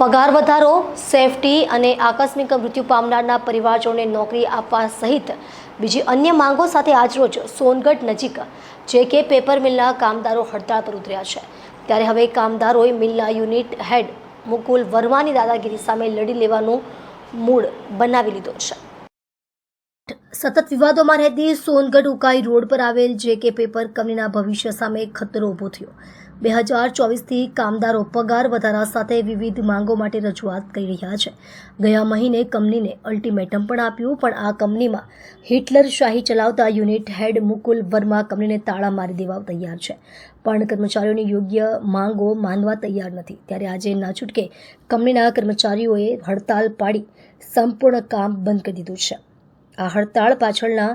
પગાર વધારો, સેફટી અને આકસ્મિક મૃત્યુ પામનારના પરિવારજોને નોકરી આપવા સહિત બીજી અન્ય માંગો સાથે આજરોજ સોનગઢ નજીક જે કે પેપર મિલના કામદારો હડતાળ પર ઉતર્યા છે. ત્યારે હવે કામદારોએ મિલના યુનિટ હેડ મુકુલ વર્માની દાદાગીરી સામે લડી લેવાનું મૂળ બનાવી લીધો છે. સતત વિવાદોમાં રહેતી સોનગઢ ઉકાઈ રોડ પર આવેલ જે કે પેપર કંપનીના ભવિષ્ય સામે ખતરો ઊભો થયો. બે હજાર ચોવીસથી કામદારો પગાર વધારા સાથે વિવિધ માંગો માટે રજૂઆત કરી રહ્યા છે. ગયા મહિને કંપનીને અલ્ટિમેટમ પણ આપ્યું, પણ આ કંપનીમાં હિટલર શાહી ચલાવતા યુનિટ હેડ મુકુલ વર્મા કંપનીને તાળા મારી દેવા તૈયાર છે. પણ કર્મચારીઓની યોગ્ય માંગો માનવા તૈયાર નથી. ત્યારે આજે ના છૂટકે કંપનીના કર્મચારીઓએ હડતાલ પાડી સંપૂર્ણ કામ બંધ કરી દીધું છે. આ હડતાળ પાછળના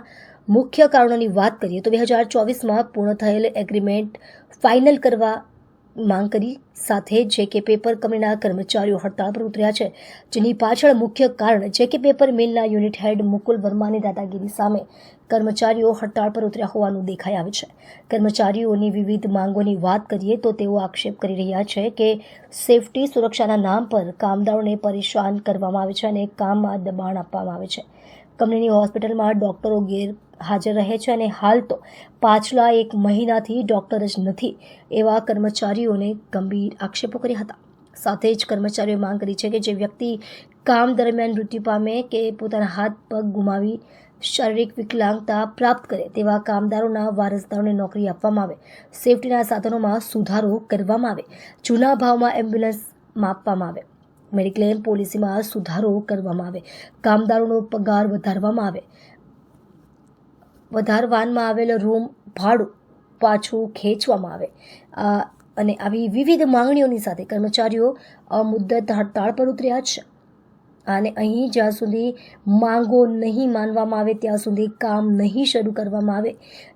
મુખ્ય કારણોની વાત કરીએ તો બે હજાર ચોવીસમાં પૂર્ણ થયેલ એગ્રીમેન્ટ ફાઇનલ કરવા માંગ કરી સાથે જે કે પેપર કંપનીના કર્મચારીઓ હડતાળ પર ઉતર્યા છે. જેની પાછળ મુખ્ય કારણ જે કે પેપર મિલના યુનિટ હેડ મુકુલ વર્માની દાદાગીરી સામે કર્મચારીઓ હડતાળ પર ઉતર્યા હોવાનું દેખાઈ આવે છે. કર્મચારીઓની વિવિધ માંગોની વાત કરીએ તો તેઓ આક્ષેપ કરી રહ્યા છે કે સેફટી સુરક્ષાના નામ પર કામદારોને પરેશાન કરવામાં આવે છે અને કામમાં દબાણ આપવામાં આવે છે. કંપનીની હોસ્પિટલમાં ડોક્ટરો ગેર હાજર રહે છે અને હાલ તો પાછલા એક મહિનાથી ડૉક્ટર જ નથી એવા કર્મચારીઓને ગંભીર આક્ષેપો કર્યા હતા. સાથે જ કર્મચારીઓએ માંગ કરી છે કે જે વ્યક્તિ કામ દરમિયાન મૃત્યુ પામે કે પોતાના હાથ પગ ગુમાવી શારીરિક વિકલાંગતા પ્રાપ્ત કરે તેવા કામદારોના વારસદારોને નોકરી આપવામાં આવે. સેફટીના સાધનોમાં સુધારો કરવામાં આવે. જૂના ભાવમાં એમ્બ્યુલન્સ માપવામાં આવે. મેડિક્લેમ પોલિસીમાં સુધારો કરવામાં આવે. કામદારોનો પગાર વધારવામાં આવે. વધારવાનમાં આવેલ રૂમ ભાડું પાછું ખેંચવામાં આવે. અને આવી વિવિધ માંગણીઓની સાથે કર્મચારીઓ મુદ્દત હડતાળ પર ઉતર્યા છે. અને અહીં જ્યાં સુધી માંગો નહીં માનવામાં આવે, ત્યાં સુધી કામ નહીં શરૂ કરવામાં આવે,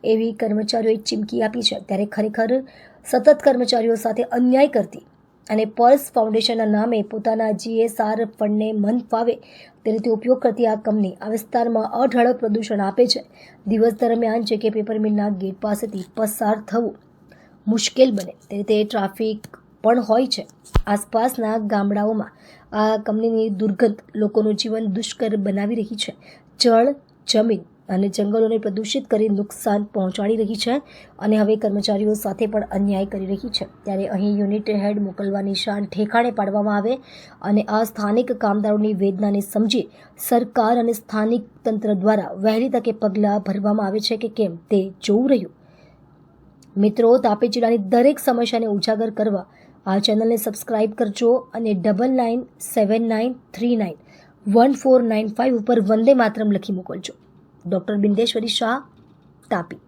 એવી કર્મચારીઓએ ચીમકી આપી છે. ત્યારે ખરેખર સતત કર્મચારીઓ સાથે અન્યાય કરતી અને પર્સ ફાઉન્ડેશનના નામે પોતાના જીએસઆર ફંડને મન ફાવે તે રીતે ઉપયોગ કરતી આ કંપની આ વિસ્તારમાં અઢળક પ્રદૂષણ આપે છે. દિવસ દરમિયાન જે કે પેપર ગેટ પાસેથી પસાર થવું મુશ્કેલ બને તે રીતે ટ્રાફિક પણ હોય છે. આસપાસના ગામડાઓમાં આ કંપનીની દુર્ગંધ લોકોનું જીવન દુષ્કર બનાવી રહી છે. જળ, જમીન અને જંગલોને પ્રદૂષિત કરી નુકસાન પહોંચાડી રહી છે અને હવે કર્મચારીઓ સાથે પણ અન્યાય કરી રહી છે. ત્યારે અહીં યુનિટ હેડ મોકલવાની શાન ઠેકાણે પાડવામાં આવે અને આ સ્થાનિક કામદારોની વેદનાને સમજી સરકાર અને સ્થાનિક તંત્ર દ્વારા વહેલી તકે પગલાં ભરવામાં આવે છે કે કેમ તે જોવું રહ્યું. મિત્રો, તાપી જિલ્લાની દરેક સમસ્યાને ઉજાગર કરવા આ ચેનલને સબસ્ક્રાઇબ કરજો અને double nine seven nine three nine one four nine five ઉપર વંદે માતરમ લખી મોકલજો. ડૉક્ટર બિંદેશ્વરી શાહ, તાપી.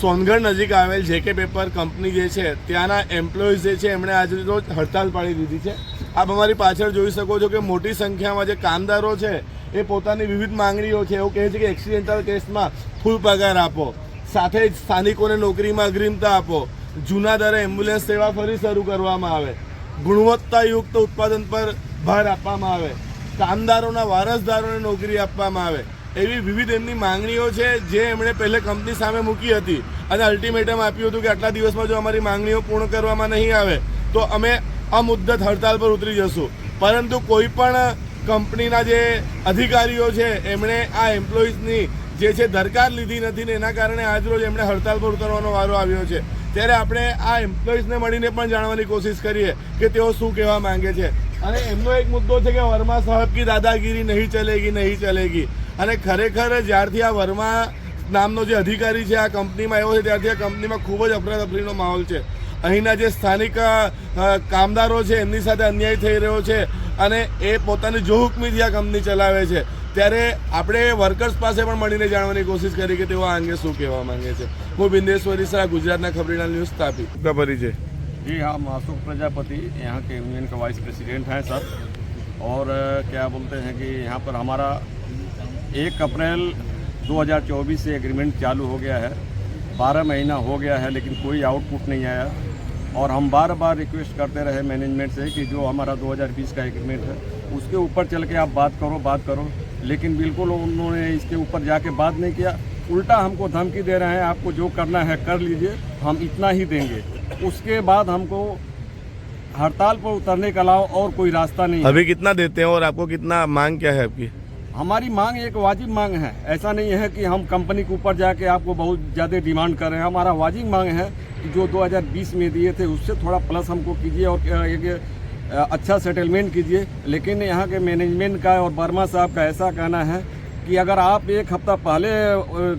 સોનગઢ નજીક આવેલ જેકે પેપર કંપની જે છે, ત્યાંના એમ્પ્લોઈઝ જે છે, એમણે આજે રોજ હડતાલ પાડી દીધી છે. આપ અમારી પાછળ જોઈ શકો છો કે મોટી સંખ્યામાં જે કામદારો છે, એ પોતાની વિવિધ માંગણીઓ છે, એવું કહે છે કે એક્સિડેન્ટલ કેસમાં ફૂલ પગાર આપો. સાથે જ સ્થાનિકોને નોકરીમાં અગ્રિમતા આપો. જૂના દરે એમ્બ્યુલન્સ સેવા ફરી શરૂ કરવામાં આવે. ગુણવત્તાયુક્ત ઉત્પાદન પર ભાર આપવામાં આવે. કામદારોના વારસદારોને નોકરી આપવામાં આવે. એવી વિવિધ એમની માંગણીઓ છે જે એમણે પહેલે કંપની સામે મૂકી હતી. અને અલ્ટિમેટમ આપ્યું હતું કે આટલા દિવસમાં જો અમારી માંગણીઓ પૂર્ણ કરવામાં નહીં આવે, તો અમે અમુદ્દત હડતાલ પર ઉતરી જશું. પરંતુ કોઈ પણ કંપનીના જે અધિકારીઓ છે, એમણે આ એમ્પ્લોઈઝની જે છે દરકાર લીધી નથી ને એના કારણે આજરોજ એમણે હડતાલ પર ઉતરવાનો વારો આવ્યો છે. ત્યારે આપણે આ એમ્પ્લોઈઝને મળીને પણ જાણવાની કોશિશ કરીએ કે તેઓ શું કહેવા માંગે છે. અને એમનો એક મુદ્દો છે કે વર્મા સાહેબ કી દાદાગીરી નહીં ચલેગી નહીં ચલેગી. અને ખરેખર જ્યારથી આ વર્મા નામનો જે અધિકારી છે આ કંપનીમાં આવ્યો છે ત્યારથી આ કંપનીમાં ખૂબ જ અફરાતફરીનો માહોલ છે અહીંના જે સ્થાનિક અ, કામદારો છે એમની સાથે અન્યાય થઈ રહ્યો છે અને એ પોતાની જોહુકમીથી આ કંપની ચલાવે છે ત્યારે આપણે વર્કર્સ પાસે પણ મળીને જાણવાની કોશિશ કરી કે તેઓ આ અંગે શું કહેવા માંગે છે હું બિંદેશ્વરી શાહ ગુજરાતના ખબરીના ન્યૂઝ તાપી પરિચય जी हम अशोक प्रजापति यहाँ के यूनियन का वाइस प्रेसिडेंट हैं सर और अ, क्या बोलते हैं कि यहाँ पर हमारा एक अप्रैल 2024 से एग्रीमेंट चालू हो गया है। 12 महीना हो गया है, लेकिन कोई आउटपुट नहीं आया। और हम बार बार रिक्वेस्ट करते रहे मैनेजमेंट से कि जो हमारा 2020 का एग्रीमेंट है, उसके ऊपर चल के आप बात करो बात करो। लेकिन बिल्कुल उन्होंने इसके ऊपर जाके बात नहीं किया। उल्टा हमको धमकी दे रहे हैं, आपको जो करना है कर लीजिए, हम इतना ही देंगे। उसके बाद हमको हड़ताल पर उतरने के अलावा और कोई रास्ता नहीं अभी कितना देते हैं और आपको कितना मांग क्या है आपकी? हमारी मांग एक वाजिब मांग है। ऐसा नहीं है कि हम कंपनी के ऊपर जाके आपको बहुत ज़्यादा डिमांड कर रहे हैं। हमारा वाजिब मांग है कि जो 2020 में दिए थे, उससे थोड़ा प्लस हमको कीजिए और एक अच्छा सेटलमेंट कीजिए। लेकिन यहाँ के मैनेजमेंट का और वर्मा साहब का ऐसा कहना है कि अगर आप एक हफ़्ता पहले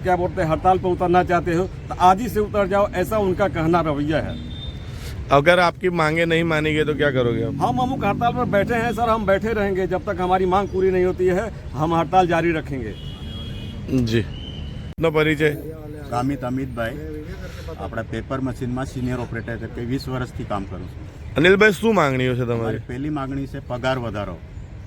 क्या बोलते हैं, हड़ताल पर उतरना चाहते हो तो आज ही से उतर जाओ, ऐसा उनका कहना रवैया है। अगर आपकी मांगे नहीं मानी गई तो क्या करोगे आप हम अमुक हड़ताल पर बैठे हैं सर हम बैठे रहेंगे जब तक हमारी मांग पूरी नहीं होती है हम हड़ताल जारी रखेंगे જી નો પરિચય ગામિત અમિતભાઈ આપણા પેપર મશીનમાં સિનિયર ઓપરેટર તરીકે વીસ વર્ષથી કામ કરું છું અનિલભાઈ શું માંગણીઓ છે તમારી મારી પહેલી માગણી છે પગાર વધારો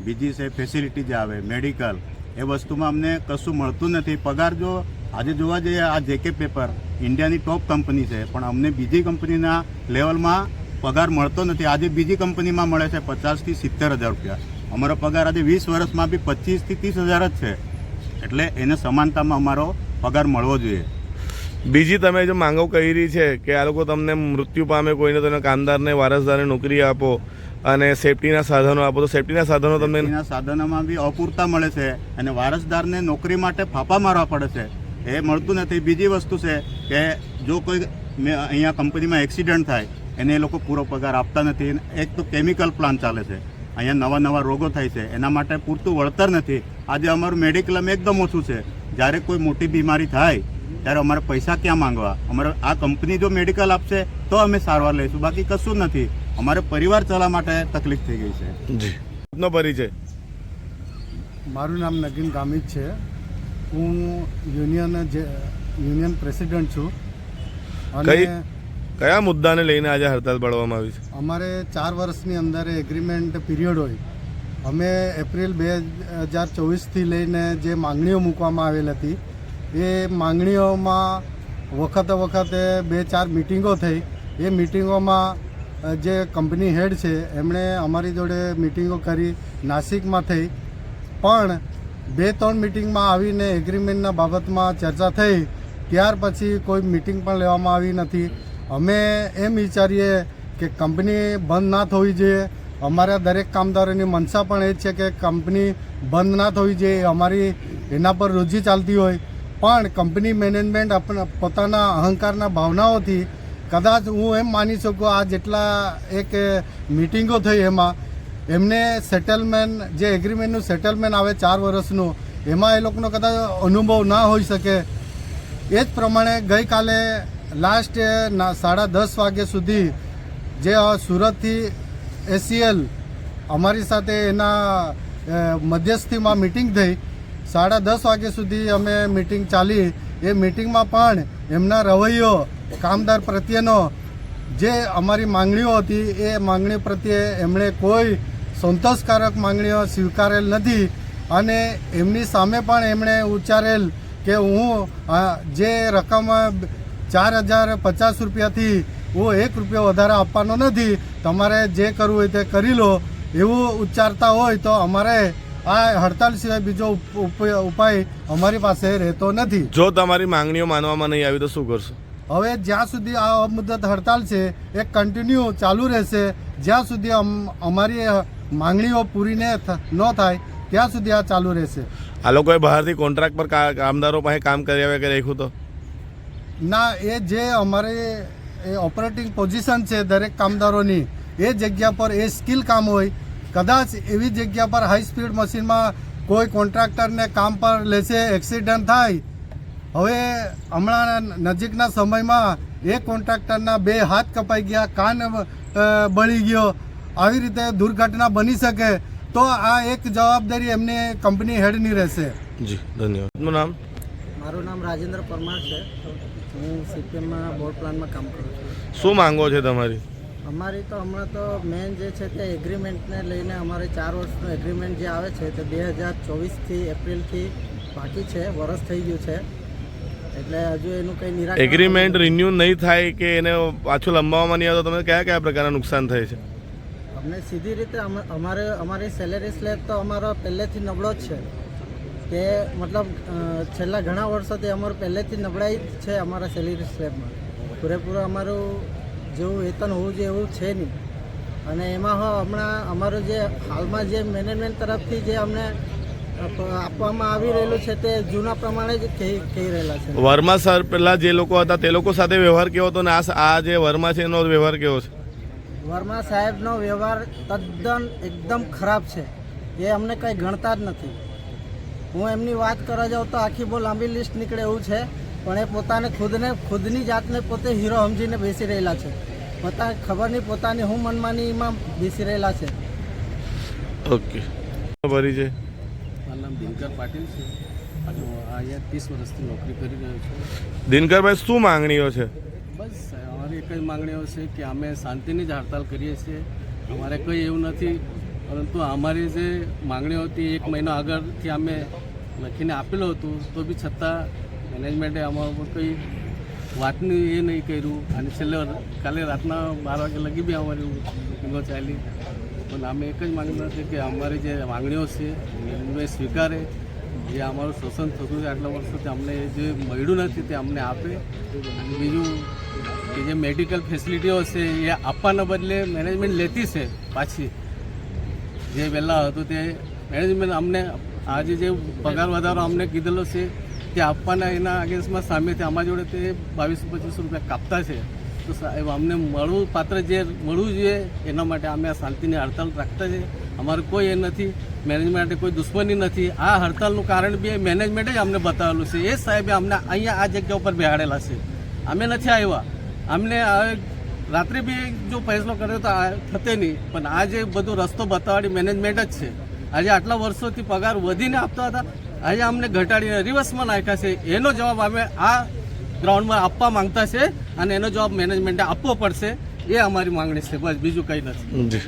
બીજી છે ફેસિલિટી જે આવે મેડિકલ એ વસ્તુમાં અમને કશું મળતું નથી પગાર જો આજે જોવા જઈએ આ જેકે પેપર ઇન્ડિયાની ટોપ કંપની છે. પણ અમને બીજી કંપનીના લેવલમાં પગાર મળતો નથી. આજે બીજી કંપનીમાં મળે છે પચાસથી સિત્તેર હજાર રૂપિયા. અમારો પગાર આજે વીસ વર્ષમાં બી પચીસથી ત્રીસ હજાર જ છે. એટલે એને સમાનતામાં અમારો પગાર મળવો જોઈએ. બીજી તમે જે માંગો કરી છે કે આ લોકો તમને મૃત્યુ પામે કોઈને તમે કામદારને વારસદારને નોકરી આપો અને સેફટીના સાધનો આપો તો સેફટીના સાધનો તમને સાધનોમાં બી અપૂરતા મળે છે અને વારસદારને નોકરી માટે ફાફા મારવા પડે છે. એ મળતું નથી. બીજી વસ્તુ છે કે જો કોઈ મેં અહીંયા કંપનીમાં એક્સિડન્ટ થાય એને એ લોકો પૂરો પગાર આપતા નથી. એક તો કેમિકલ પ્લાન્ટ ચાલે છે. અહીંયા નવા નવા રોગો થાય છે. એના માટે પૂરતું વળતર નથી. આજે અમારું મેડિક્લેમ એકદમ ઓછું છે. જ્યારે કોઈ મોટી બીમારી થાય ત્યારે અમારે પૈસા ક્યાં માંગવા? અમારે આ કંપની જો મેડિકલ આપશે તો અમે સારવાર લઈશું. બાકી કશું નથી. અમારે પરિવાર ચલાવવા માટે તકલીફ થઈ ગઈ છે. જી. પરિચય. મારું નામ નગીન ગામિત છે. હું યુનિયન જે યુનિયન પ્રેસિડન્ટ છું. અને કયા મુદ્દાને લઈને આજે હડતાલ પાડવામાં આવી છે? અમારે ચાર વર્ષની અંદર એગ્રીમેન્ટ પીરિયડ હોય. અમે એપ્રિલ બે હજાર ચોવીસથી લઈને જે માંગણીઓ મૂકવામાં આવેલ હતી એ માંગણીઓમાં વખતે વખતે બે ચાર મિટિંગો થઈ. એ મિટિંગોમાં જે કંપની હેડ છે એમણે અમારી જોડે મિટિંગો કરી નાસિકમાં થઈ. પણ બે ત્રણ મિટિંગમાં આવીને એગ્રીમેન્ટના બાબતમાં ચર્ચા થઈ. ત્યાર પછી કોઈ મિટિંગ પણ લેવામાં આવી નથી. અમે એમ વિચારીએ કે કંપની બંધ ના થવી જોઈએ. અમારા દરેક કામદારોની મનસા પણ એ છે કે કંપની બંધ ના થવી જોઈએ અમારી એના પર રોજી ચાલતી હોય. પણ કંપની મેનેજમેન્ટ આપણા પોતાના અહંકારના ભાવનાઓથી કદાચ હું એમ માની શકું, આ જેટલા એક મિટિંગો થઈ એમાં એમને સેટલમેન્ટ જે એગ્રીમેન્ટનું સેટલમેન્ટ આવે ચાર વર્ષનું, એમાં એ લોકોનો કદાચ અનુભવ ના હોઈ શકે. એ જ પ્રમાણે ગઈકાલે લાસ્ટ સાડા દસ વાગ્યા સુધી જે સુરતથી એસીએલ અમારી સાથે એના મધ્યસ્થીમાં મિટિંગ થઈ. સાડા દસ વાગ્યા સુધી અમે મિટિંગ ચાલી. એ મિટિંગમાં પણ એમના રવૈયો, કામદાર પ્રત્યેનો જે અમારી માંગણીઓ હતી, એ માંગણી પ્રત્યે એમણે કોઈ સંતોષકારક માંગણીઓ સ્વીકારેલ નથી અને એમની સામે પણ એમણે ઉચ્ચારેલ કે હું જે રકમ ચાર હજાર પચાસ રૂપિયાથી હું એક રૂપિયો વધારે આપવાનો નથી તમારે જે કરવું હોય તે કરી લો. એવું ઉચ્ચારતા હોય તો અમારે આ હડતાલ સિવાય બીજો ઉપ- ઉપ- ઉપાય અમારી પાસે રહેતો નથી. જો તમારી માંગણીઓ માનવામાં નહીં આવી તો શું કરશો? હવે જ્યાં સુધી આ મુદત હડતાલ છે એ કન્ટિન્યુ ચાલુ રહેશે. જ્યાં સુધી અમ- અમારી માંગણીઓ પૂરી ને થાય ત્યાં સુધી આ ચાલુ રહેશે. આ લોકોએ બહારથી કોન્ટ્રાક્ટ પર કામદારો પાસે કામ કર્યા કે રાખ્યું તો? ના એ જે અમારે એ ઓપરેટિંગ પોઝિશન છે દરેક કામદારોની એ જગ્યા પર એ સ્કિલ કામ હોય. કદાચ એવી જગ્યા પર હાઈ સ્પીડ મશીનમાં કોઈ કોન્ટ્રાક્ટરને કામ પર લેશે એક્સિડન્ટ થાય. હવે હમણાં નજીકના સમયમાં એ કોન્ટ્રાક્ટરના બે હાથ કપાઈ ગયા કાન બળી ગયો. આવી રીતે દુર્ઘટના બની શકે તો આ એક જવાબદારી એમની કંપની હેડની રહેશે. જી ધન્યવાદ. નામ? મારું નામ રાજેન્દ્ર પરમાર છે. હું સીપીએમમાં બોર્ડ પ્લાનમાં કામ કરું છું. શું માંગો છે તમારી? અમારી તો હમણાં તો મેન જે છે તે એગ્રીમેન્ટને લઈને અમારે ચાર વર્ષનું એગ્રીમેન્ટ જે આવે છે તે બે હજાર ચોવીસથી એપ્રિલથી બાકી છે વરસ થઈ ગયું છે. એટલે હજુ એનું કંઈ નિરાકરણ એગ્રીમેન્ટ રિન્યુ નહીં થાય કે એને પાછું લંબાવવામાં નહીં આવે તો તમને કયા કયા પ્રકારના નુકસાન થાય છે? અમને સીધી રીતે અમ- અમારે અમારી સેલેરી સ્લેબ તો અમારો પહેલેથી નબળો જ છે. કે મતલબ છેલ્લા ઘણા વર્ષોથી અમારું પહેલેથી નબળાઈ જ છે અમારા સેલેરી સ્લેબમાં પૂરેપૂરું અમારું જેવું વેતન હોવું જોઈએ એવું છે નહીં. અને એમાં હમણાં અમારું જે હાલમાં જે મેનેજમેન્ટ તરફથી જે અમને આપવામાં આવી રહેલું છે તે જૂના પ્રમાણે જ કહી રહેલા છે. વર્મા સર પહેલા જે લોકો હતા તે લોકો સાથે વ્યવહાર કેવો હતો ને આ જે વર્મા છે એનો વ્યવહાર કેવો છે? વર્મા સાહેબનો વ્યવહાર તદ્દન એકદમ ખરાબ છે. એ અમને કંઈ ગણતા જ નથી. હું એમની વાત કરવા જાઉં તો આખી બહુ લાંબી લિસ્ટ નીકળે એવું છે પણ એ પોતાને ખુદને ખુદની જાતને પોતે હીરો સમજીને બેસી રહેલા છે. પોતા ખબર નહીં પોતાની હું મનમાનીમાં બેસી રહેલા છે. ઓકે. ભરી છે. મારું નામ દિનકર પાટીલ છે. અને હું અહીંયા ત્રીસ વર્ષથી નોકરી કરી રહ્યો છું. દિનકરભાઈ શું માંગણીઓ છે? બસ, અમારી એક જ માંગણીઓ છે કે અમે શાંતિની જ હડતાલ કરીએ છીએ. અમારે કંઈ એવું નથી, પરંતુ અમારી જે માંગણીઓ હતી એક મહિના આગળથી અમે લખીને આપેલું હતું, તો બી છતાં મેનેજમેન્ટે અમારા ઉપર કંઈ વાતનું એ નહીં કર્યું. અને છેલ્લે કાલે રાતના બાર વાગે લગી બી અમારી મિટિંગો ચાલી પણ અમે એક જ માંગણી હતી કે અમારી જે માંગણીઓ છે, એ સ્વીકારે. જે અમારું શોષણ થતું છે આટલા વર્ષોથી અમને જે મળ્યું નથી તે અમને આપે. અને બીજું કે જે મેડિકલ ફેસિલિટીઓ છે એ આપવાના બદલે મેનેજમેન્ટ લેતી છે પાછી. જે પહેલાં હતું તે મેનેજમેન્ટ અમને આજે જે પગાર વધારો અમને કીધેલો છે તે આપવાના એના અગેન્સ્ટમાં સામેથી અમારા જોડે તે બાવીસો પચીસો રૂપિયા કાપતા છે. તો સાહેબ અમને મળવું પાત્ર જે મળવું જોઈએ એના માટે અમે આ શાંતિની હડતાલ રાખતા છે અમારું કોઈ એ નથી. મેનેજમેન્ટ કોઈ દુશ્મની નથી. આ હડતાલનું કારણ બી મેનેજમેન્ટે જ અમને બતાવેલું છે. એ સાહેબે અમને અહીંયા આ જગ્યા ઉપર બેહાડેલા છે. અમે નથી આવ્યા. અમને રાત્રે બી જો ફેસલો કર્યો તો થતે નહીં. પણ આ જે બધો રસ્તો બતાવવાની મેનેજમેન્ટ જ છે. આજે આટલા વર્ષોથી પગાર વધીને આપતા હતા. આજે અમને ઘટાડીને રિવર્સમાં નાખ્યા છે. એનો જવાબ અમે આ ગ્રાઉન્ડમાં આપવા માંગતા છે અને એનો જવાબ મેનેજમેન્ટે આપવો પડશે. એ અમારી માંગણી છે. બસ બીજું કંઈ નથી.